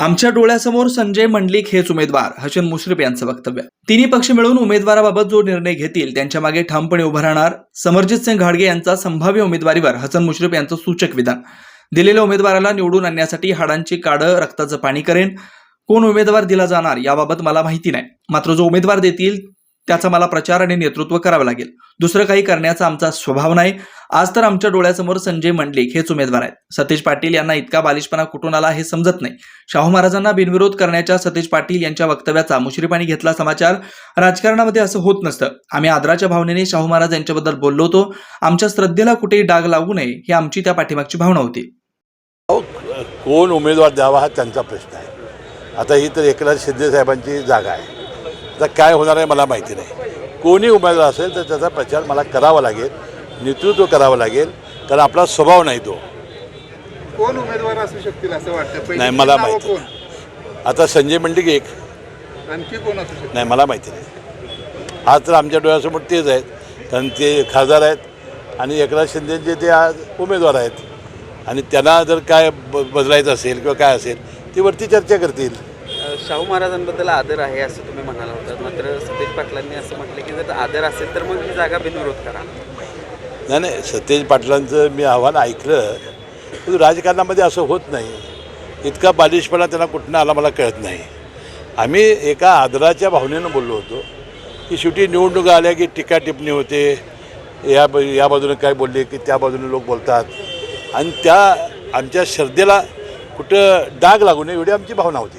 आमच्या डोळ्यासमोर संजय मंडलिक हेच उमेदवार हसन मुश्रीफ यांचं वक्तव्य. तिन्ही पक्ष मिळून उमेदवाराबाबत जो निर्णय घेतील त्यांच्या मागे ठामपणे उभं राहणार समरजित सिंग घाडगे यांचा संभाव्य उमेदवारीवर हसन मुश्रीफ यांचं सूचक विधान. दिलेल्या उमेदवाराला निवडून आणण्यासाठी हाडांची काडं रक्ताचं पाणी करेन. कोण उमेदवार दिला जाणार याबाबत मला माहिती नाही. मात्र जो उमेदवार देतील त्याचा मला प्रचार आणि नेतृत्व करावं लागेल. दुसरं काही करण्याचा आमचा स्वभाव नाही. आज तर आमच्या डोळ्यासमोर संजय मंडलिक हेच उमेदवार आहेत. सतेज पाटील यांना इतका बालिशपणा कुठून आला हे समजत नाही. शाहू महाराजांना बिनविरोध करण्याच्या सतेज पाटील यांच्या वक्तव्याचा मुश्रीपाणी घेतला समाचार राजकारणामध्ये असं होत नसतं. आम्ही आदराच्या भावनेने शाहू महाराज यांच्याबद्दल बोललो होतो. आमच्या श्रद्धेला कुठेही डाग लागू नये ही आमची त्या पाठीमागची भावना होती. कोण उमेदवार द्यावा हा त्यांचा प्रश्न आहे. आता ही तर एकनाथ शिंदे साहेबांची जागा आहे. आता काय होणार आहे मला माहिती नाही. कोणी उमेदवार असेल तर त्याचा प्रचार मला करावा लागेल नेतृत्व करावं लागेल कारण आपला स्वभाव नाही तो. कोण उमेदवार असू शकतील असं वाटतं? नाही मला माहिती आता संजय मंडिक एक. आणखी कोण असू शकतं? नाही मला माहिती नाही. आज तर आमच्या डोळ्यासमोर तेच आहेत कारण ते खासदार आहेत आणि एकनाथ शिंदेचे ते आज उमेदवार आहेत. आणि त्यांना जर काय ब बदलायचं असेल किंवा काय असेल ती वरती चर्चा करतील. शाहू महाराजांबद्दल आदर आहे असं तुम्ही म्हणाला होता. मात्र सतेज पाटलांनी असं म्हटलं की जर आदर असेल तर मग ही जागा बिनविरोध करा. नाही नाही सतेज पाटलांचं मी आव्हान ऐकलं. पण राजकारणामध्ये असं होत नाही. इतका बालिशपणा त्यांना कुठनं आला मला कळत नाही. आम्ही एका आदराच्या भावनेनं बोललो होतो की शेवटी निवडणुका आल्या की टीका टिप्पणी होते. या या बाजूने काय बोलले की त्या बाजूने लोक बोलतात. आणि त्या आमच्या श्रद्धेला कुठं डाग लागू नये एवढी आमची भावना होती.